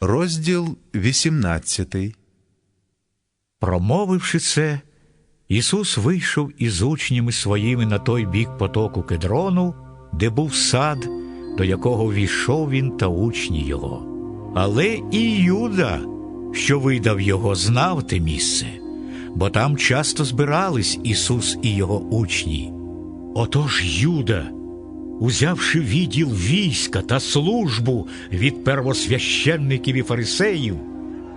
Розділ 18 Промовивши це, Ісус вийшов із учнями своїми на той бік потоку Кедрону, де був сад, до якого війшов він та учні його. Але і Юда, що видав його, знав те місце, бо там часто збирались Ісус і його учні. Отож Юда, узявши відділ війська та службу від первосвященників і фарисеїв,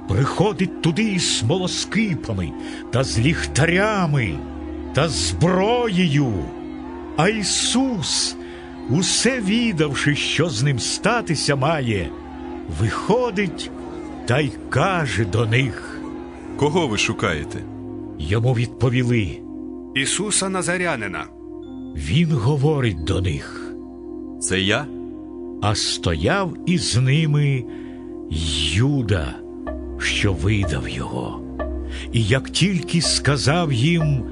приходить туди із смолоскипами та з ліхтарями та зброєю. А Ісус, усе відавши, що з ним статися має, виходить та й каже до них. Кого ви шукаєте? Йому відповіли. Ісуса Назарянина. Він говорить до них, Це я? а стояв із ними Юда, що видав його. І як тільки сказав їм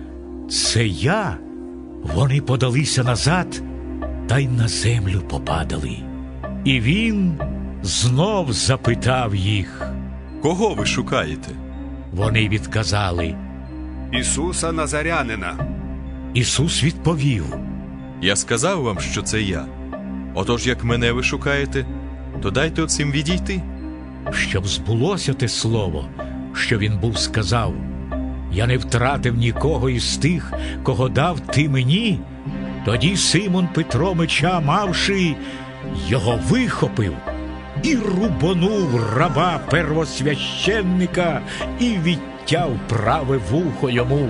це я, вони подалися назад та й на землю попадали. І він знов запитав їх. Кого ви шукаєте? Вони відказали. Ісуса Назарянина. Ісус відповів. Я сказав вам, що це я. Отож, як мене ви шукаєте, то дайте оцим відійти. щоб збулося те слово, що він був сказав. Я не втратив нікого із тих, кого дав ти мені. Тоді Симон Петро меча мавши, його вихопив і рубонув раба первосвященника і відтяв праве вухо йому,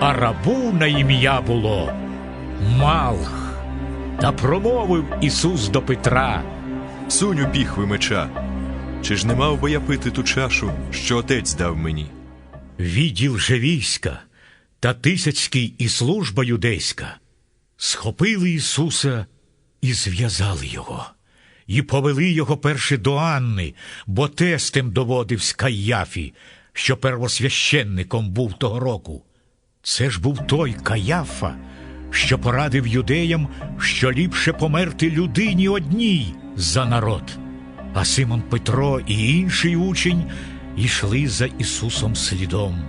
а рабу на ім'я було Малх. Та промовив Ісус до Петра. Сунь у піхви меча. Чи ж не мав би я пити ту чашу, що отець дав мені? відділ же війська та тисяцький і служба юдейська схопили Ісуса і зв'язали його, і повели його перше до Анни, бо тестем доводивсь Каяфі, що первосвященником був того року. Це ж був той Каяфа, що порадив юдеям, що ліпше померти людині одній за народ. А Симон Петро і інший учень йшли за Ісусом слідом.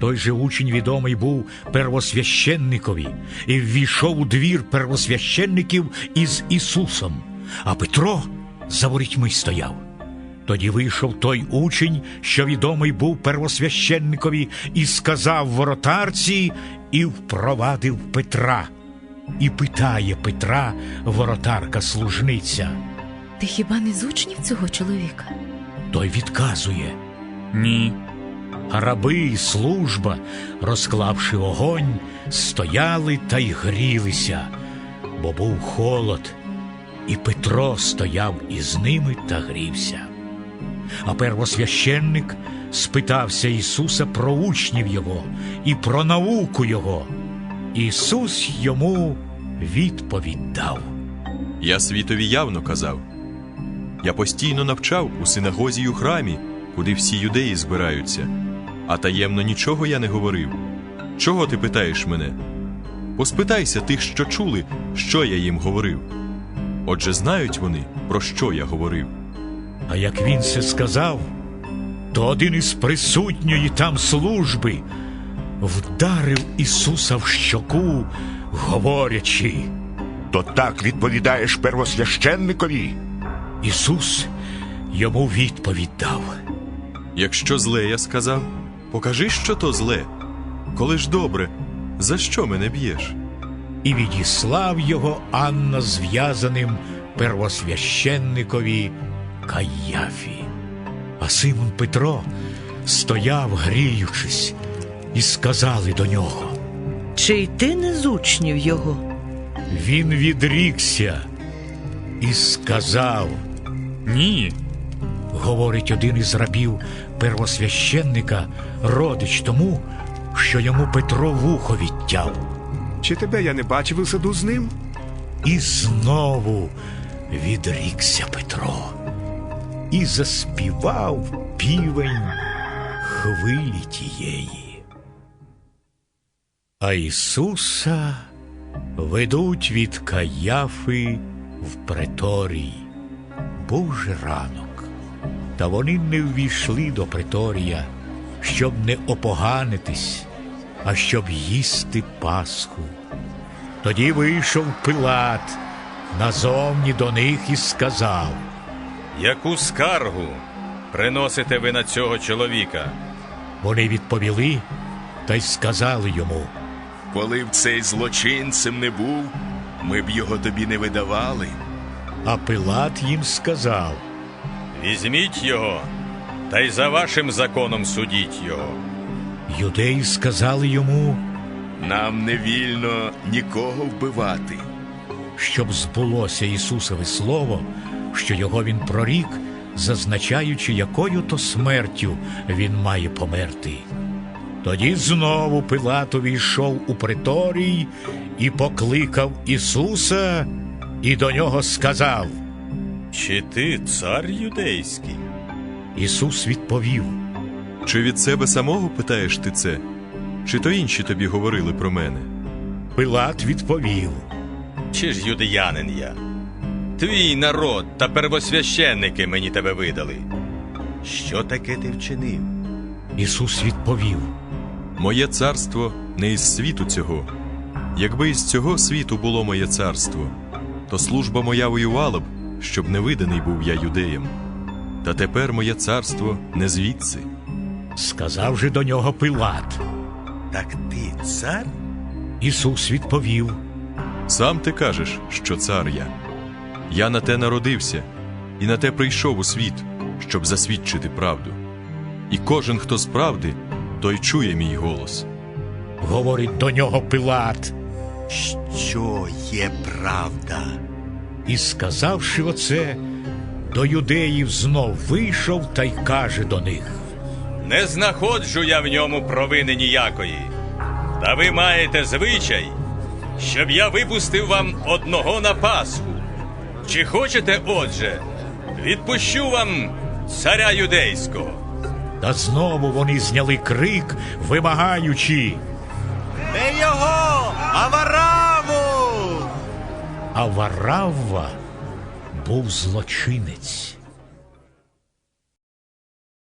Той же учень відомий був первосвященникові і ввійшов у двір первосвященників із Ісусом, а Петро за ворітьми стояв. Тоді вийшов той учень, що відомий був первосвященникові, і сказав воротарці, і впровадив Петра. І питає Петра воротарка служниця. Ти хіба не з учнів цього чоловіка? Той відказує. Ні. Раби і служба, розклавши огонь, стояли та й грілися, бо був холод, і Петро стояв із ними та грівся. А первосвященник спитався Ісуса про учнів Його і про науку Його. Ісус йому відповідь дав. Я світові явно казав. Я постійно навчав у синагозі й у храмі, куди всі юдеї збираються, а таємно нічого я не говорив. Чого ти питаєш мене? Поспитайся тих, що чули, що я їм говорив. Отже, знають вони, про що я говорив. А як він це сказав, то один із присутньої там служби вдарив Ісуса в щоку, говорячи. То так відповідаєш первосвященникові? Ісус йому відповідь дав. Якщо зле я сказав, покажи, що то зле. Коли ж добре, за що мене б'єш? І відіслав його Анна зв'язаним первосвященникові Каяфі. А Симон Петро стояв, гріючись, і сказали до нього. Чи й ти не з учнів його? Він відрікся і сказав. Ні. говорить один із рабів первосвященника, родич тому, що йому Петро вухо відтяв. Чи тебе я не бачив у саду з ним? І знову відрікся Петро і заспівав півень хвилі тієї. А Ісуса ведуть від Каяфи в преторій. Був же ранок. Та вони не ввійшли до приторія, щоб не опоганитись, а щоб їсти Пасху. Тоді вийшов Пилат назовні до них і сказав. Яку скаргу приносите ви на цього чоловіка? Вони відповіли та й сказали йому. Коли б цей злочинцем не був, ми б його тобі не видавали. А Пилат їм сказав. Візьміть його, та й за вашим законом судіть його. Юдеї сказали йому, Нам не вільно нікого вбивати. щоб збулося Ісусове Слово, що його він прорік, зазначаючи, якою то смертю він має померти. Тоді знову Пилат увійшов у приторій і покликав Ісуса, і до нього сказав. Чи ти цар юдейський? Ісус відповів. Чи від себе самого питаєш ти це? Чи то інші тобі говорили про мене? Пилат відповів. Чи ж юдеянин я? Твій народ та первосвященники мені тебе видали. Що таке ти вчинив? Ісус відповів. Моє царство не із світу цього. Якби із цього світу було моє царство, то служба моя воювала б, щоб не виданий був я юдеям. Та тепер моє царство не звідси. Сказав же до нього Пилат. Так ти цар? Ісус відповів. Сам ти кажеш, що цар я. Я на те народився, і на те прийшов у світ, щоб засвідчити правду. І кожен, хто з правди, той чує мій голос. Говорить до нього Пилат. Що є правда? І сказавши оце, до юдеїв знов вийшов та й каже до них. Не знаходжу я в ньому провини ніякої. Та ви маєте звичай, щоб я випустив вам одного на Пасху. Чи хочете, отже, відпущу вам царя юдейського? Та знову вони зняли крик, вимагаючи. Не його, а вараву! А Варавва був злочинець.